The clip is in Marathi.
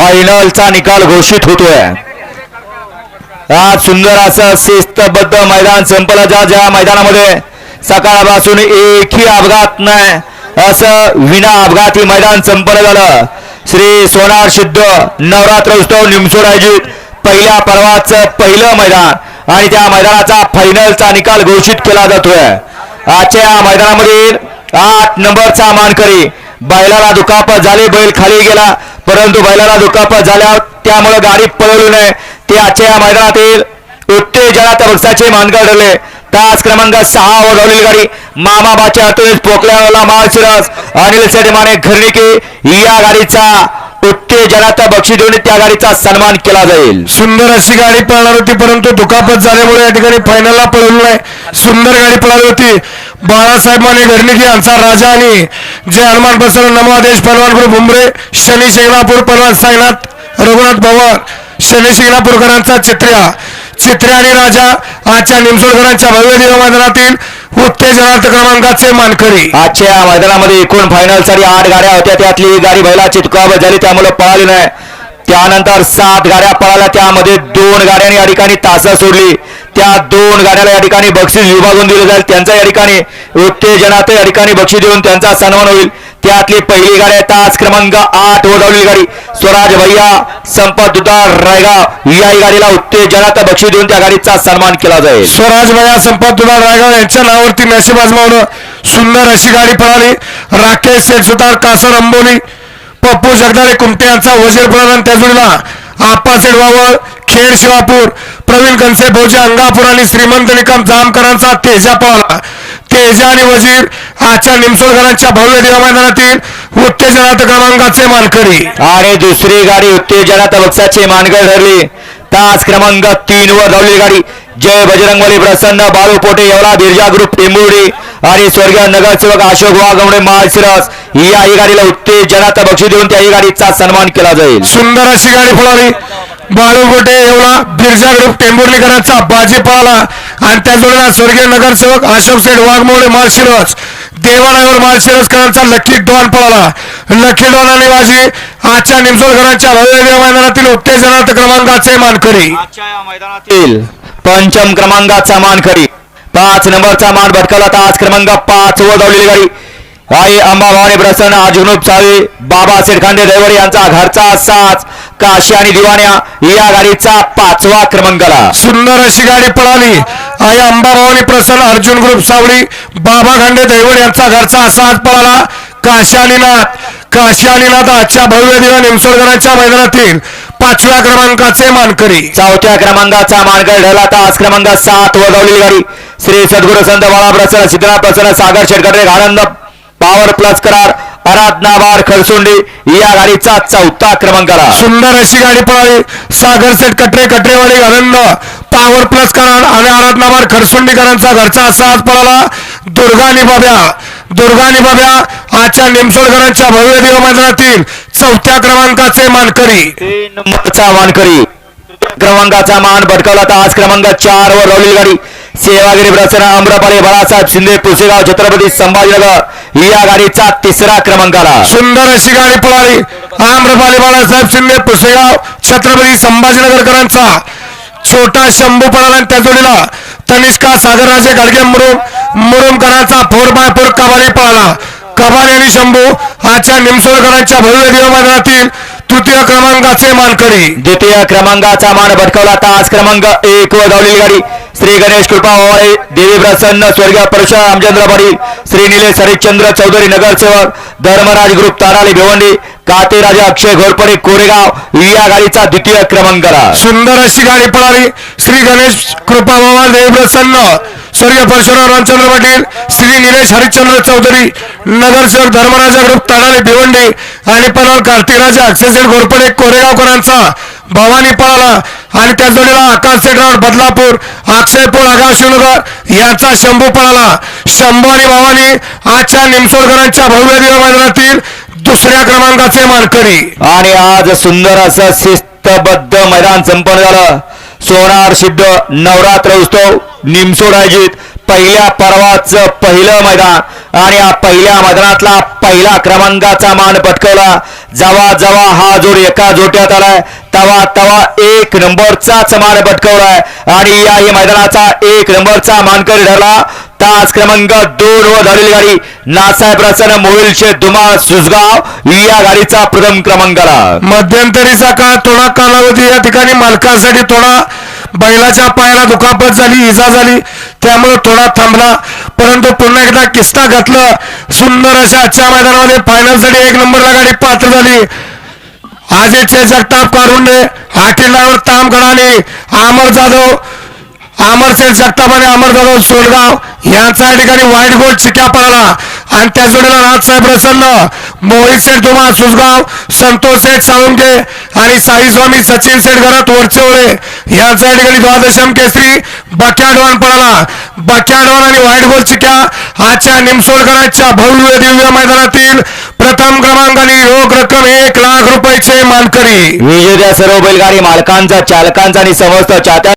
फायनलचा निकाल घोषित होतोय. आज सुंदर असं शिस्तबद्ध मैदान संपलं ज्या ज्या मैदानामध्ये सकाळपासून एकही अपघात नाही असं विना अपघाती मैदान संपन्न झालं. श्री सोनार सिद्ध नवरात्र उत्सव निमसोड आयोजित पहिल्या पर्वाचं पहिलं मैदान आणि त्या मैदानाचा फायनलचा निकाल घोषित केला जातोय. आजच्या या मैदानामध्ये आठ नंबरचा मानकरी बैलाला दुखापत झाली बैल खाली गेला. परंतु बैलाला दुखापत झाल्या त्यामुळे गाडी पळवली नाही. ते आजच्या या मैदानातील उत्तेजनात पक्षाचे मानकर ठरले. तास क्रमांक सहा वर धावलेली गाडी मामाबाच्या हातून पोकल्याला माळशिरस अनिल सेठमाने घरणिके या गाडीचा उत्तेजनात बक्षी देऊन त्या गाडीचा सन्मान केला जाईल. सुंदर अशी गाडी पळणार होती परंतु दुखापत झाल्यामुळे या ठिकाणी फायनलला पळवलं नाही. सुंदर गाडी पळाली होती. बाळासाहेब माने घरणिकी यांचा राजा आणि जय हनुमान बसर नमादेश पलवानपूर ग्रुप शनी शिंगणापूर पहलवान साईनाथ रघुनाथ भवन शनी शिंगणापूरकरांचा चित्र्या. चित्र्या आणि राजा आजच्या निमसोडकरांच्या भव्य दिवा उत्तेजनार्थ क्रमांकाचे मानकरी. आजच्या मैदानामध्ये एकूण फायनल सारी आठ गाड्या होत्या. त्यातली गाडी बैलाची दुखापत झाली त्यामुळे पळाली नाही. त्यानंतर सात गाड्या पळाल्या. त्यामध्ये दोन गाड्यांनी या ठिकाणी तासा सोडली. त्या दोन गाड्याला या ठिकाणी बक्षीस विभागून दिलं जाईल. त्यांचा या ठिकाणी उत्तेजनात या ठिकाणी बक्षीस देऊन त्यांचा सन्मान होईल. त्यातली पहिली गाडी आहे तास क्रमांक आठ ओढवलेली गाडी. स्वराज भैया संपत दुधार रायगाव. या गाडीला उत्तेजनात बक्षीस देऊन त्या गाडीचा सन्मान केला जाईल. स्वराज भया संपत दुधार रायगाव यांच्या नावावरती नशीब आजमावणं सुंदर अशी गाडी पळाली. राकेश शेठ सुतार कासर अंबोली पप्पू जगदाळे कुमटे यांचा वजीर पळाला त्या जोडीला आप्पा वावळ खेड शिवापूर प्रवीण कनसे भोजे अंगापूर आणि श्रीमंत निकम जामकरांचा तेजा पळाला. तेजा आणि वजीर आजच्या निमसोडकरांच्या भव्य दिवा मैदानातील उत्तेजनात क्रमांकाचे मानकरी. आणि दुसरी गाडी उत्तेजनात बक्षाची मानकर ठरली. तास क्रमांक तीन वर धावलेली गाडी. जय बजरंगबली प्रसन्न बाळू पोटे येवला बिरजा ग्रुप टेंबुर्डी आणि स्वर्गीय नगरसेवक अशोक वाघमडे माळशिरस. या ही गाडीला उत्तेजनात बक्षीस देऊन त्या ही गाडीचा सन्मान केला जाईल. सुंदर अशी गाडी पळाली बाळूगोटे एवढा बिरजा ग्रुप टेंभुर्णीकरांचा बाजी पळाला आणि त्या जोडीला स्वर्गीय नगरसेवक अशोक सेठ वाघमोडे माळशिरस देवानावर माळशिरसकरांचा लकी डॉन पळाला. लकी डॉन आणि बाजी आजच्या निमसोडकरांच्या भव्य देव मैदानातील उत्तेजनार्थ क्रमांकाचे मानकरी. आजच्या या मैदानातील पंचम क्रमांकाचा मानकरी पाच नंबरचा मान भटकवला तास क्रमांक पाच वर धावलेली गाडी. आई अंबाभवानी प्रसन्न अजगनुप साळवे बाबा शेरखांडे दैवडे यांचा घरचा साच काशी आणि दिवाण्या या गाडीचा पाचवा क्रमांकाला. सुंदर अशी गाडी पळाली. आई अंबाभवानी प्रसन्न अर्जुन ग्रुप सावळी बाबा खांडे दैवड यांचा घरचा असा हात पळाला. काशालीनाथ काशालीनाथ आजच्या भव्य दिवा निमसोडकरांच्या मैदानातील पाचव्या क्रमांकाचे मानकरी. चौथ्या क्रमांकाचा मानकर ठरला तास क्रमांक सात वगवलेली गाडी. श्री सद्गुरु संत बाळा प्रसन्न सिद्धनाथ प्रसन्न सागर शेटकटे आनंद पॉवर प्लस करार. आराधना बार खरसुंडी या गाडीचा चौथा क्रमांकाला सुंदर अशी गाडी पळाली. सागर सेट कटरे कटरेवाडी आनंद पॉवर प्लस करार आणि आराधनाबार खरसुंडीकरांचा घरचा असा आज पळाला. दुर्गा निबाब्या दुर्गा निबाब्या आजच्या निमसोडकरांच्या भव्य दिवा मैदानातील चौथ्या क्रमांकाचे मानकरी. तीन नंबरचा मानकरी. क्रमांकाचा मान भटकवला तास क्रमांक चार वर लावलेली गाडी. सेवागिरी प्रसन्न अमरापाली बाळासाहेब शिंदे पुसेगाव छत्रपती संभाजीनगर. या गाडीचा तिसरा क्रमांक आला. सुंदर अशी गाडी पळाली आम्रपाली बाळासाहेब शिंदे पुसेगाव छत्रपती संभाजीनगरकरांचा छोटा शंभू पळाला आणि त्या जोडीला तनिष्का सागरराजे गाडगे मुरुम मुरुमकरांचा फोर बाय फोर कबाडी पळाला. कबाडी आणि शंभू आजच्या निमसोडकरांच्या भव्य दिवा मैदानातील तृतीय क्रमांकाचे मानकरी. द्वितीय क्रमांकाचा मान भटकवला तास क्रमांक एक वर धावलेली गाडी. श्री गणेश कृपा ओवाळे देवी प्रसन्न स्वर्गीय परशुराम रामचंद्र पाटील श्री निलेश हरिश्चंद्र चौधरी नगरसेवक धर्मराज ग्रुप ताराली भिवंडी काते राजा अक्षय घोरपडे कोरेगाव या गाडीचा द्वितीय क्रमांकाला सुंदर अशी गाडी पळाली. श्री गणेश कृपा बाबा देवप्रसन्न स्वर्गीय परशुराम रामचंद्र पाटील श्री निलेश हरिश्चंद्र चौधरी नगरसेवक धर्मराजा ग्रुप ताडाले भिवंडी आणि पनवल कार्तिकराजा अक्षयसेठ घोरपडे कोरेगावकरांचा भवानी पळाला आणि त्या जोडीला आकाश सेटराव बदलापूर अक्षयपूर आगाव शिवनगर यांचा शंभू पळाला शंभू आणि भवानी आजच्या निमसोडकरांच्या भव्य दिवा मैदानातील दुसऱ्या क्रमांकाचे मानकरी. आणि आज सुंदर असं शिस्तबद्ध मैदान संपन्न झालं. सोनार सिद्ध नवरात्र उत्सव. निमसोड आयोजित पहिल्या पर्वाचं पहिलं मैदान. आणि या पहिल्या मैदानातला पहिला क्रमांकाचा मान पटकवला. जवा जवा हा जोड एका जोट्यात आलाय. तवा तवा एक नंबरचाच मान पटकवलाय. आणि याही मैदानाचा एक नंबरचा मानकरी ठरला. तास क्रमांक दोन वर धावलेली गाडी नासाहेब रसन मोहिलचे दुमाळ सुजगाव या गाडीचा प्रथम क्रमांक आला मध्यंतरीचा काळ थोडा कालावधी या ठिकाणी मालकांसाठी थोडा बैलाच्या पायाला दुखापत झाली इजा झाली. त्यामुळे थोडा थांबला. परंतु पुन्हा एकदा किस्ता घातलं. सुंदर अशा आजच्या मैदानामध्ये फायनलसाठी एक नंबरला गाडी पात्र झाली. आजेचे जगताप कारुंडे आठीलावर ताम गडाने अमर जाधव अमर शेठ जगताप आणि अमर जाधव सोलगाव यांचा या ठिकाणी वाईट गोल चिक्या पडला आणि त्या जोडीला राजसाहेब प्रसन्न मोहित सेठ धुमा सुसगाव संतोष सेठ साळुंके आणि साईस्वामी सचिन सेठ घरात वरचेवळे यांच्या ठिकाणी द्वादशम केसरी बक्याडवान पडला बक्याडवान आणि व्हाईट बॉल चिक्या. आजच्या निमसोडकरांच्या भव्य दिव्य मैदानातील प्रथम क्रमांकाने रोख रक्कम एक लाख रुपयाचे मानकरी. विजेत्या सर्व बैलगाडी मालकांचा चालकांचा आणि समस्त चाहत्या